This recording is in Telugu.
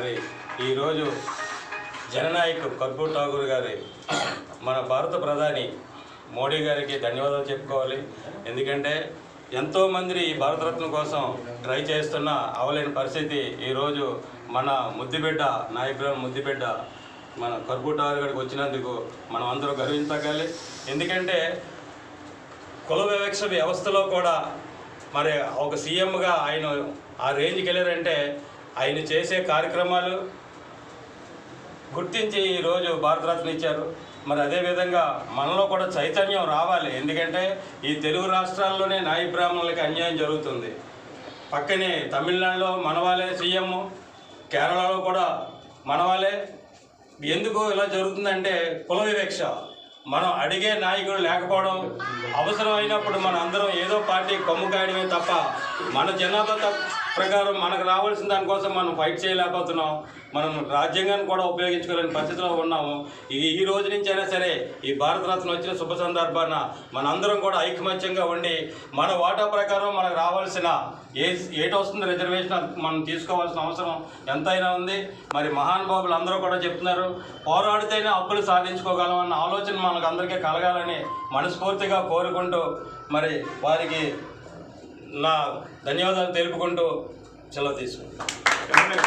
మరి ఈరోజు జననాయక్ కర్పూర్ ఠాగూర్ గారి మన భారత ప్రధాని మోడీ గారికి ధన్యవాదాలు చెప్పుకోవాలి. ఎందుకంటే ఎంతోమంది ఈ భారతరత్న కోసం ట్రై చేస్తున్న అవలేని పరిస్థితి ఈరోజు మన ముద్దుబిడ్డ నాయకుడు ముద్దుబిడ్డ మన కర్పూర్ ఠాగూర్ గారికి వచ్చినందుకు మనం అందరూ గర్వించగలి ఎందుకంటే కుల వివక్ష వ్యవస్థలో కూడా మరి ఒక సీఎంగా ఆయన ఆ రేంజ్కి వెళ్ళారంటే ఆయన చేసే కార్యక్రమాలు గుర్తించి ఈరోజు భారతరత్న ఇచ్చారు. మరి అదేవిధంగా మనలో కూడా చైతన్యం రావాలి. ఎందుకంటే ఈ తెలుగు రాష్ట్రాల్లోనే నాయి బ్రాహ్మణులకి అన్యాయం జరుగుతుంది. పక్కనే తమిళనాడులో మనవాలే సీఎం కేరళలో కూడా మనవాలే. ఎందుకు ఇలా జరుగుతుందంటే కుల వివక్ష. మనం అడిగే నాయకుడు లేకపోవడం అవసరమైనప్పుడు మన అందరం ఏదో పార్టీ కొమ్ము కాయడమే తప్ప మన జనాభా తప్ప. ప్రకారం మనకు రావాల్సిన దానికోసం మనం ఫైట్ చేయలేకపోతున్నాం. మనం రాజ్యాంగాన్ని కూడా ఉపయోగించుకోలేని పరిస్థితిలో ఉన్నాము. ఇది ఈ రోజు నుంచైనా సరే ఈ భారతరత్న వచ్చిన శుభ సందర్భాన మనందరం కూడా ఐకమత్యంగా ఉండి మన వాటా ప్రకారం మనకు రావాల్సిన ఏ ఏటి వస్తుంది రిజర్వేషన్ మనం తీసుకోవాల్సిన అవసరం ఎంతైనా ఉంది. మరి మహానుభావులు అందరూ కూడా చెప్తున్నారు పోరాడితేనే హక్కులు సాధించుకోగలం అన్న ఆలోచన మనకు అందరికీ కలగాలని మనస్ఫూర్తిగా కోరుకుంటూ మరి వారికి నా ధన్యవాదాలు తెలుపుకుంటూ సెలవు తీసుకుంటాను